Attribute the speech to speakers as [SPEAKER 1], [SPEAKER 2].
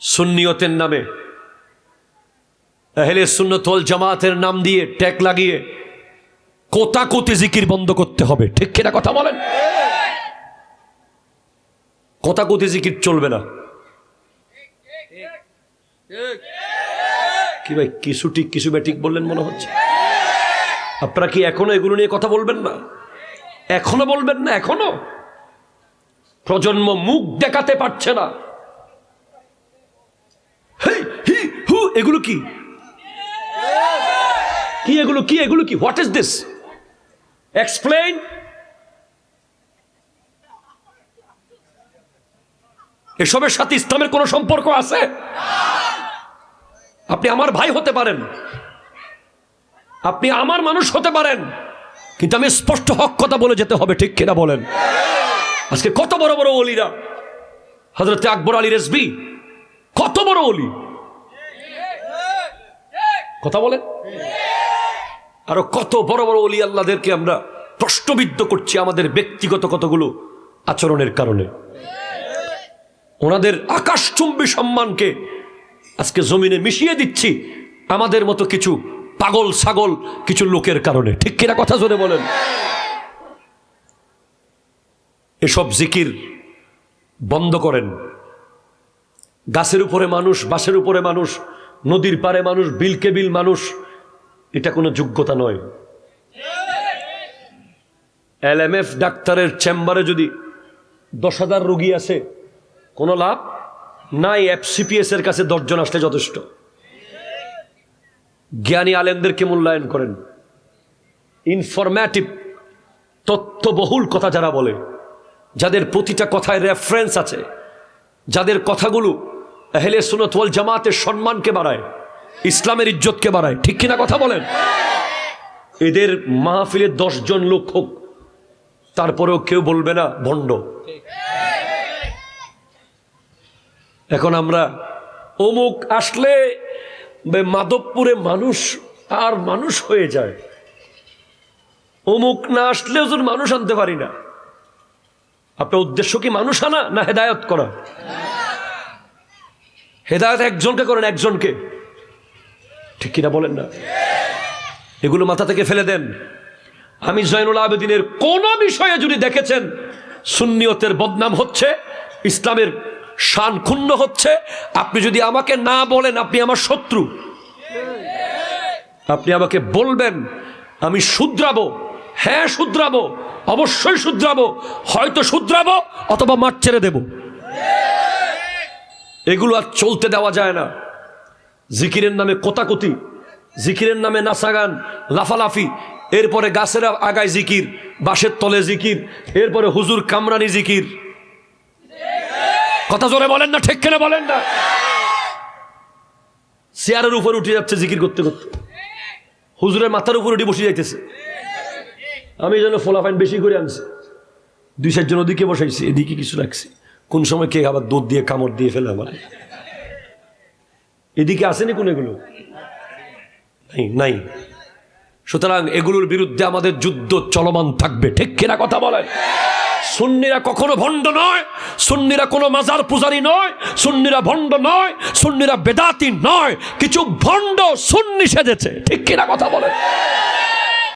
[SPEAKER 1] সুন্নিয়তের নামে। আহলে সুন্নতল জামাতের নাম দিয়ে ট্যাগ লাগিয়ে কোতাকুতি জিকির বন্ধ করতে হবে। ঠিক কিনা কথা বলেন? কোতাকুতি জিকির চলবে না। কি ভাই কিছু ঠিক কিছু ব্যাটিক বললেন মনে হচ্ছে? আপনারা কি এখনও এগুলো নিয়ে কথা বলবেন না? এখনও বলবেন না, এখনও? প্রজন্ম মুখ দেখাতে পারছে না। এগুলো কি? কি এগুলো কি? এগুলো কি? হোয়াট ইজ দিস এক্সপ্লেইন এসবের সাথে ইসলামের কোনো সম্পর্ক আছে? আপনি আমার ভাই হতে পারেন। আপনি আমার মানুষ হতে পারেন। কিন্তু আমি স্পষ্ট হক কথা বলে যেতে হবে, ঠিক কিনা বলেন? আজকে কত বড় বড় অলিরা হজরত আকবর আলী রেসবি কত বড় অলি কথা বলেন। আরও কত বড় বড় অলি আল্লাহদেরকে আমরা প্রশ্নবিদ্ধ করছি আমাদের ব্যক্তিগত কতগুলো আচরণের কারণে। ওনাদের আকাশচুম্বী সম্মানকে আজকে জমিনে মিশিয়ে দিচ্ছি আমাদের মতো কিছু পাগল ছাগল, কিছু লোকের কারণে। ঠিক কিনা কথা জোরে বলেন? এসব জিকির বন্ধ করেন। গাছের উপরে মানুষ বাসের উপরে মানুষ নদীর পারে মানুষ, বিলকে বিল মানুষ, এটা কোনো যোগ্যতা নয়। এলএমএফ ডাক্তারের চেম্বারে যদি দশ হাজার রুগী আছে, কোনো লাভ? নাই এফসিপিএস এর কাছে দশজন আসলে যথেষ্ট। জ্ঞানী আলেমদেরকে মূল্যায়ন করেন। ইনফরম্যাটিভ তথ্যবহুল কথা যারা বলে, যাদের প্রতিটা কথায় রেফারেন্স আছে, যাদের কথাগুলো আহলে সুনত ওয়াল জামাতের সম্মানকে বাড়ায়, ইসলামের ইজ্জতকে বাড়ায়। ঠিক কিনা কথা বলেন? এদের মাহফিলে জন লোক হোক, তারপরেও কেউ বলবে না ভণ্ড। এখন আমরা অমুক আসলে মাধবপুরে মানুষ আর মানুষ হয়ে যায়। অমুক না আসলে ওজন মানুষ আনতে পারি না। আপনার উদ্দেশ্য কি মানুষ আনা না হেদায়ত করা? হেদায়ত একজনকে করেন, একজনকে। ঠিক কিনা বলেন না? এগুলো মাথা থেকে ফেলে দেন। আমি জয়নুল আবেদিনের কোন বিষয়ে যদি দেখেছেন, সুন্নিয়তের বদনাম হচ্ছে, ইসলামের শান ক্ষুণ্ণ হচ্ছে, আপনি যদি আমাকে না বলেন, আপনি আমার শত্রু। আপনি আমাকে বলবেন, আমি শুধরাবো। হ্যাঁ শুধরাবো। অবশ্যই শুধরাবো। হয়তো শুধরাবো, অথবা মাঠ ছেড়ে দেব। এগুলো আর চলতে দেওয়া যায় না। জিকিরের নামে কোতাকুতি, জিকিরের নামে নাসাগান লাফালাফি, এরপরে গাছের আগায় জিকির, বাঁশের তলে জিকির, এরপরে হুজুর কামরানি জিকির। কথা জোরে বলেন না, ঠিক কেনা বলেন না? চেয়ারের উপর উঠে যাচ্ছে জিকির করতে করতে। হুজুরের মাথার উপর উঠে বসে যাইতেছে। আমি যেন ফোলাফাইন বেশি করে আনছি। দুই চারজন ওদিকে বসাইছি, এদিকে কিছু রাখছি। কোন সময় কে আবার দুধ দিয়ে কামড় দিয়ে ফেলে আমার এদিকে আসেনি কোন এগুলো? নাই নাই। সুতরাং এগুলোর বিরুদ্ধে আমাদের যুদ্ধ চলমান থাকবে। ঠিক কিনা কথা বলেন? সুন্নিরা কখনো ভণ্ড নয়, সুন্নিরা কোনো মাজার পূজারি নয়, সুন্নিরা ভণ্ড নয়, সুন্নিরা বেদাতি নয়, কিছু ভণ্ড সুন্নি সেজেছে। ঠিক কিনা কথা বলেন?